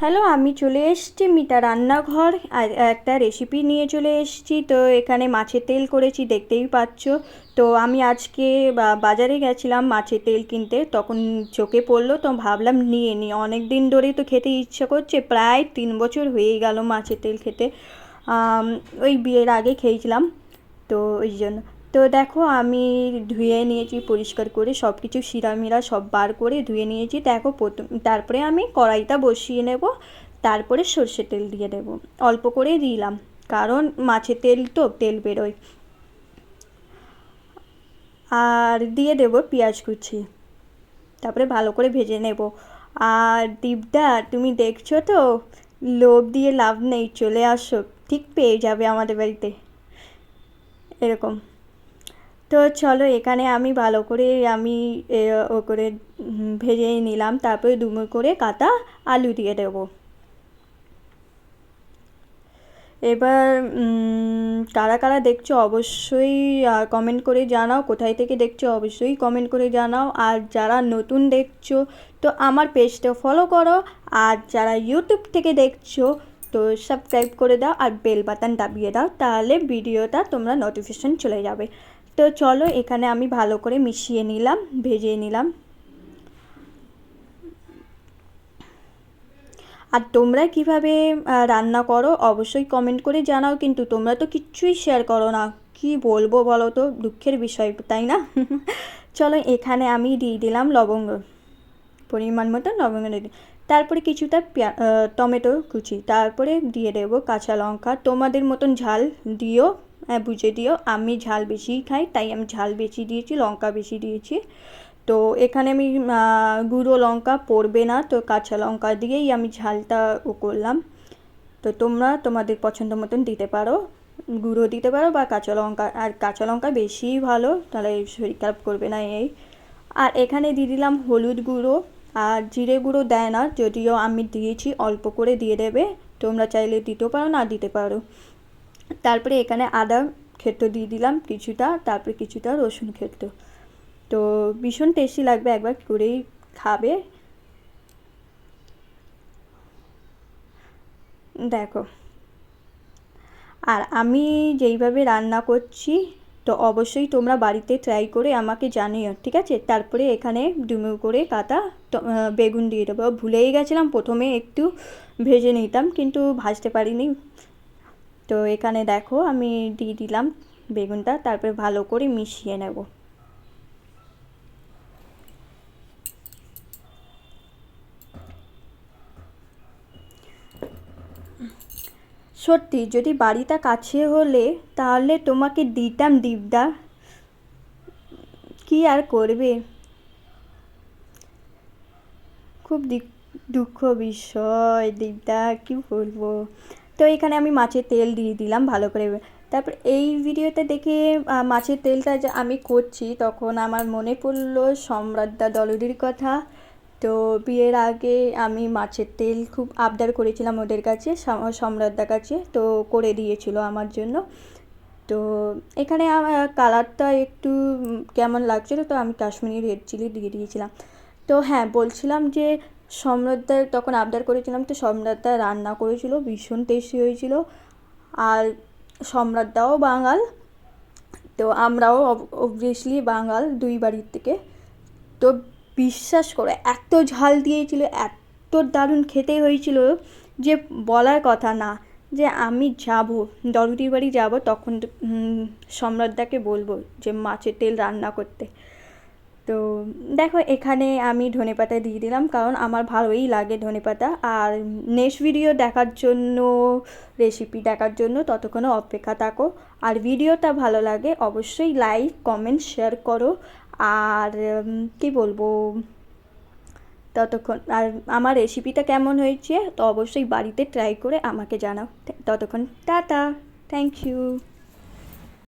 Hello, আমি চলে এসেছি মিতা রান্নাঘর। একটা রেসিপি নিয়ে চলে এসেছি। তো এখানে মাছের তেল করেছি, দেখতেই পাচ্ছ। তো আমি আজকে বাজারে গেছিলাম মাছের তেল কিনতে। তখন চোখে পড়ল, তো ভাবলাম নিয়ে নিই। অনেক দিন ধরেই তো খেতে ইচ্ছা করছে, প্রায় তিন বছর হয়ে গেল মাছের তেল খেতে। ওই বিয়ের আগে খেয়েছিলাম। তো ওই জন্য। তো দেখো, আমি ধুয়ে নিয়েছি, পরিষ্কার করে সব কিছু শিরামিরা সব বার করে ধুয়ে নিয়েছি। দেখো, প্রথম, তারপরে আমি কড়াইটা বসিয়ে নেব, তারপরে সর্ষে তেল দিয়ে দেবো। অল্প করে দিলাম, কারণ মাছের তেল তো, তেল বেরোয়। আর দিয়ে দেব পেঁয়াজ কুচি, তারপরে ভালো করে ভেজে নেব। আর দীপদা, তুমি দেখছ তো, লোভ দিয়ে লাভ নেই, চলে আসো, ঠিক পেয়ে যাবে আমাদের বাড়িতে। এরকম। তো চলো এখানে আমি ভালো করে আমি ও করে ভেজে নিলাম। তারপরে দুমো করে কাটা আলু দিয়ে দেব। এবার কারা কারা দেখছ অবশ্যই কমেন্ট করে জানাও। কোথায় থেকে দেখছ অবশ্যই কমেন্ট করে জানাও। আর যারা নতুন দেখছ, তো আমার পেজটা ফলো করো। আর যারা ইউটিউব থেকে দেখছ, তো সাবস্ক্রাইব করে দাও। আর বেল বাটন দাবিয়ে দাও। তাহলে ভিডিওটা তোমরা নোটিফিকেশন চলে যাবে। তো চলো, এখানে আমি ভালো করে মিশিয়ে নিলাম, ভেজে নিলাম। আর তোমরা কীভাবে রান্না করো অবশ্যই কমেন্ট করে জানাও, কিন্তু তোমরা তো কিচ্ছুই শেয়ার করো না। কি বলব বলো তো? দুঃখের বিষয়, তাই না? চলো, এখানে আমি দিয়ে দিলাম লবঙ্গ। পরিমাণ মতো লবঙ্গ দিয়ে তারপরে কিছুটা টমেটো কুচি, তারপরে দিয়ে দেবো কাঁচা লঙ্কা। তোমাদের মতন ঝাল দিও। বুঝে দিও। আমি ঝাল বেশিই খাই, তাই আমি ঝাল বেশি দিয়েছি, লঙ্কা বেশি দিয়েছি। তো এখানে আমি গুঁড়ো লঙ্কা পড়বে না, তো কাঁচা লঙ্কা দিয়েই আমি ঝালটা ও করলাম। তো তোমরা তোমাদের পছন্দ মতন দিতে পারো, গুঁড়ো দিতে পারো বা কাঁচা লঙ্কা। আর কাঁচা লঙ্কা বেশিই ভালো, তাহলে শরীর খারাপ করবে না এই। আর এখানে দিয়ে দিলাম হলুদ গুঁড়ো, আর জিরে গুঁড়ো দেয় না, যদিও আমি দিয়েছি, অল্প করে দিয়ে দেবে। তোমরা চাইলে দিতেও পারো, না দিতে পারো। তারপরে এখানে আদা খেতো দিয়ে দিলাম কিছুটা, তারপরে কিছুটা রসুন খেতো তো ভীষণ টেস্টি লাগবে একবার করেই খাবে। দেখো। আর আমি যেইভাবে রান্না করছি, তো অবশ্যই তোমরা বাড়িতে ট্রাই করে আমাকে জানিও, ঠিক আছে? তারপরে এখানে ডুমো করে কাটা বেগুন দিয়ে দেবো। ভুলেই গেছিলাম, প্রথমে একটু ভেজে নিতাম, কিন্তু ভাজতে পারিনি। তো এখানে দেখো আমি দিয়ে দিলাম বেগুনটা, তারপরে ভালো করে মিশিয়ে নেব। সত্যি, যদি বাড়িটা কাছে হলে তাহলে তোমাকে দিতাম দীপদা। কি আর করবে? খুব দুঃখ বিষয় দীপদা, কি বলব? তো এখানে আমি মাছের তেল দিয়ে দিলাম ভালো করে। তারপর এই ভিডিওতে দেখে মাছের তেলটা যে আমি করছি তখন আমার মনে পড়ল সম্রাটদা দলুরির কথা। তো বিয়ের আগে আমি মাছের তেল খুব আবদার করেছিলাম ওদের কাছে সম- সম্রাটদার কাছে, তো করে দিয়েছিল আমার জন্য। তো এখানে আমার কালারটা একটু কেমন লাগছিল তো আমি কাশ্মীরি রেড চিলি দিয়ে দিয়েছিলাম। তো হ্যাঁ বলছিলাম যে সম্রাটদার তখন আবদার করেছিলাম তো সম্রাটদা রান্না করেছিল, ভীষণ টেস্টি হয়েছিল। আর সম্রাটদাও বাঙাল, তো আমরাও অবভিয়াসলি বাঙাল দুই বাড়ির থেকে। তো বিশ্বাস করো, এত ঝাল দিয়েছিল, এত দারুণ খেতে হয়েছিল যে বলার কথা না, যে আমি যাব, দরুদির বাড়ি যাব, তখন সম্রাটদাকে বলব যে মাছের তেল রান্না করতে। তো দেখো, এখানে আমি ধনেপাতা দিয়ে দিলাম, কারণ আমার ভালোই লাগে ধনেপাতা আর নেক্সট ভিডিও দেখার জন্য রেসিপি দেখার জন্য ততক্ষণে অপেক্ষা থাকো। আর ভিডিওটা ভালো লাগে, অবশ্যই লাইক কমেন্ট শেয়ার করো। আর কি বলব? ততক্ষণ, আর আমার রেসিপিটা কেমন হয়েছে, তো অবশ্যই বাড়িতে ট্রাই করে আমাকে জানাও। ততক্ষণ, টাটা থ্যাংক ইউ